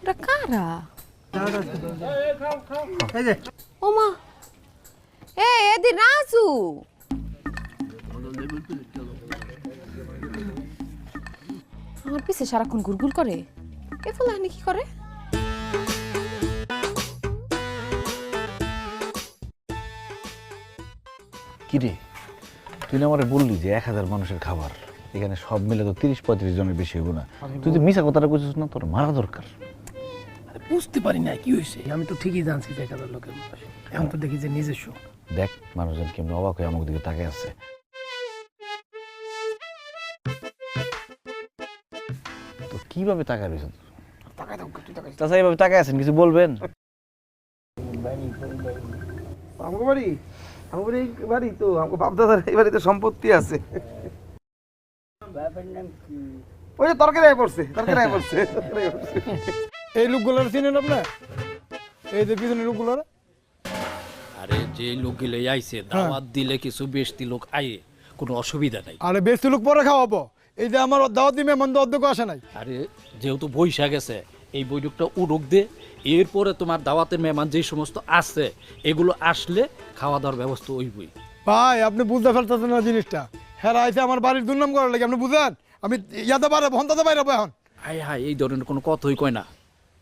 ওটা কারা এই যে এ এদি রাজু আমার পিছে সারাক্ষণ গুলগুল করে এ ফুলাহানি কি করে কিরে তুই না আমারে বললি যে এক হাজার মানুষের খাবার এখানে সব মিলে তো তিরিশ পঁয়ত্রিশ জনের বেশি হইব না তুই তো মিশা কথাটা কইছিস না তোর মারা দরকার বুঝতে পারি না কি হয়েছে? আমি তো ঠিকই জানছি যে এক হাজার লোকের এখন তো দেখি যে নিজস্ব। দেখ মানুষজন কেমন অবাক হয়ে আমার দিকে তাকে আছে। তো কীভাবে তাকায় রয়েছেন চাচা তাকায় আছেন কিছু বলবেন? আমাকে বাড়ি? আমার বাড়ি এই বাড়ি তো আমাকে বাপদাদার এই বাড়িতে সম্পত্তি আছে। ওই যে তরকারি পড়ছে তরকারি পড়ছে। এই লোকগুলোর চিনেন আপনার এই যে পিছনে লোকগুলোর? আরে যে লোকগুলো আইছে দাওয়াত দিলে কিছু বেশি লোক আয়ে কোনো অসুবিধা নাই। আরে বেশি লোক পরে খাওয়াবো। এই যে আমার দাওয়াত দিমে মন্দ অধ্যক্ষ আসে নাই। আরে যেহেতু বৈশা গেছে এই বৈঠকটা উড়ুক দে এরপরে তোমার দাওয়াতের মেহমান যে সমস্ত আছে এগুলো আসলে খাওয়া দাওয়ার ব্যবস্থা ওইবই ভাই আপনি বুঝতে ফেলতেছেন না জিনিসটা। হ্যাঁ আইসে আমার বাড়ির দুর্নাম করার লাগে আপনি বুঝেন? আমি ইয়াতে পারে ভন্তাতে বাইরে এখন। হাই হাই এই ধরনের কোনো কথাই কয় না।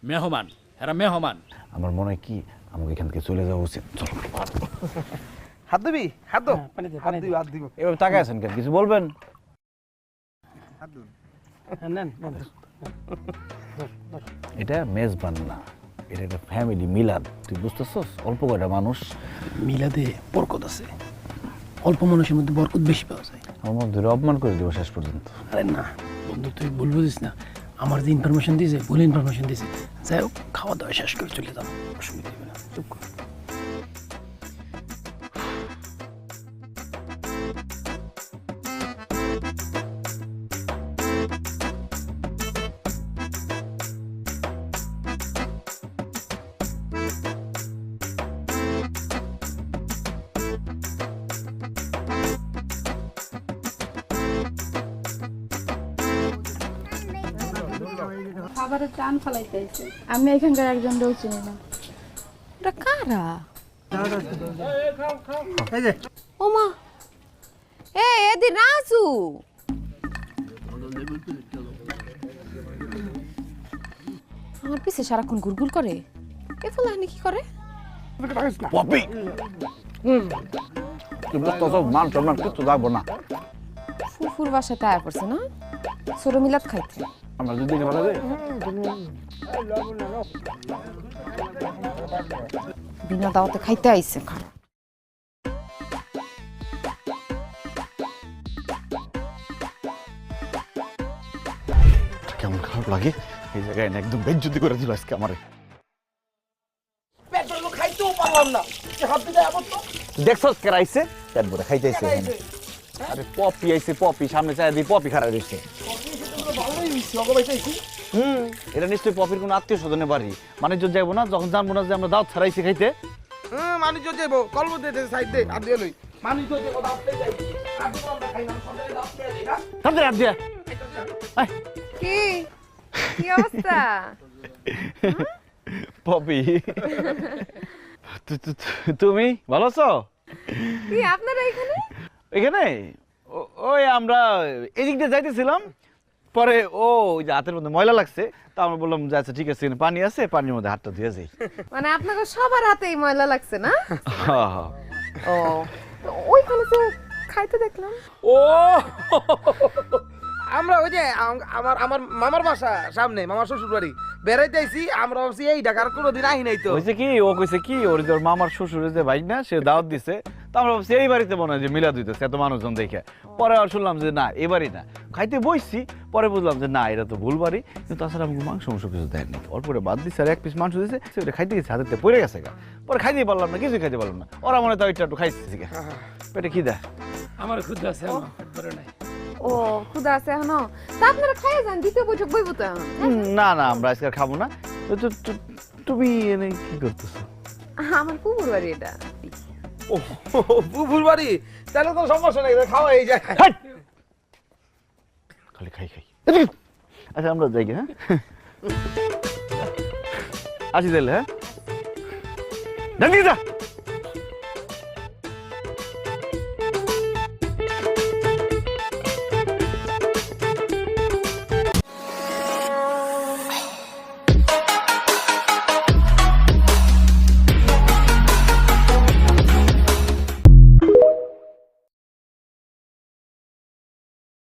মেহমান এরা মেহমান। আমার মনে হয় কি আমাকে এখান থেকে চলে যাওয়া উচিত। চল। হাত দিবি? হাত দাও। পানি দে, হাত দিব হাত দিব। এভাবে তাকায় আছেন কেন? কিছু বলবেন? হ্যাঁ, নেন নেন। এটা মেজবান না। এটা একটা ফ্যামিলি মিলাদ। তুই বুঝতেছস? অল্প কয়টা মানুষ। মিলাদে বরকত আছে। অল্প মানুষের মধ্যে বরকত বেশি পাওয়া যায়। আমার মধ্যে ধরে অপমান করে দেবো শেষ পর্যন্ত। আরে না বন্ধু তুই ভুল বুঝিস না। আমার যে ইনফরমেশন দিয়েছে, ভুল ইনফরমেশন দিয়েছে, যাই হোক, খাওয়া দাওয়া শেষ করে চলে যাও। অসুবিধা হবে না। টান ফলাইতেছে আমি এখানকার একজন লোক চিনি না। ওটা কারা? যে। ওমা এ এদি রাজু। আমার পিছে সারাক্ষণ গুলগুল করে। এ ফুলাহানি কি করে? পপি! তুমি তো তোর মান সম্মান কিছু যাব না। ফুরফুর বাসাতে আয়া পড়ছে না? খাইতে। আমরা যদি ভালো যাই? বিনা দাওয়াতে খাইতে আইছে খারাপ কেমন খারাপ লাগে? এই জায়গায় একদম বেজ্জুতি করে দিল আজকে আমারে। দেখছস কে আইছে পেট ভরে খাইতেছে আরে পপি আইছে পপি সামনে চাই দি পপি খারাপ হুম এটা নিশ্চয়ই পপির কোনো আত্মীয় স্বজনের বাড়ি। মানে যদি যাইবো না যখন জানব না যে আমরা দাওয়াত ছাড়াইছি খাইতে হুম মানুষ যদি যাব কলম দিয়ে সাইড দে হাত দিয়ে লই। মানুষ যদি যাব যাই আর তো আমরা খাই না সবাই দাঁত দিয়ে না? তাদের হাত দিয়া। কি? কি অবস্থা? পপি। তুমি ভালো আছো? কি আপনারা এখানে? এখানে? ওই আমরা এদিক দিয়ে যাইতেছিলাম পরে ও ওই যে হাতের মধ্যে ময়লা লাগছে। তা আমরা বললাম যে আচ্ছা ঠিক আছে এখানে পানি আছে পানির মধ্যে হাতটা ধুয়ে যাই। মানে আপনাকে সবার হাতেই ময়লা লাগছে না। ও তো ওইখানে তো খাইতে দেখলাম। ও! আমরা ওই যে আমার আমার মামার বাসা সামনে মামার শ্বশুর বাড়ি বেড়াইতে আইছি আমরা ভাবছি এই ঢাকার কোনোদিন আহি নাই তো। হয়েছে কি ও কইছে কি ওর যে ওর মামার শ্বশুরের যে ভাই না সে দাওয়াত দিছে। তা আমরা ভাবছি এই বাড়িতে মনে হয় যে মিলা দিতেছে এত মানুষজন দেখে। পরে আর শুনলাম যে না এ বাড়ি না। খাইতে বসছি পরে বুঝলাম যে না এটা তো ভুল বাড়ি। কিন্তু তাছাড়া আমাকে মাংস মাংস কিছু দেয়নি। অল্প করে বাদ দিচ্ছে আর এক পিস মাংস দিছে সেটা খাইতে গেছে হাতে পড়ে গেছে গা। পরে খাইতেই পারলাম না কিছুই খাইতে পারলাম না। ওরা মনে হয় তাও একটু একটু গা। পেটে কি দেয় আমার ক্ষুদ্র আছে নাই। ও ক্ষুদা আছে এখনও? তা আপনারা খাইয়ে যান দ্বিতীয় বৈঠক বইব তো হুম, না না আমরা আজকে খাব না। তুমি এনে কি করতেছো? আমার পুকুর বাড়ি এটা। ও ফুল বাড়ি। তাহলে তো সমস্যা নেই খাওয়া এই যায়! খালি খাই খাই। আচ্ছা আমরা যাই হ্যাঁ? আসি তাহলে হ্যাঁ? যা।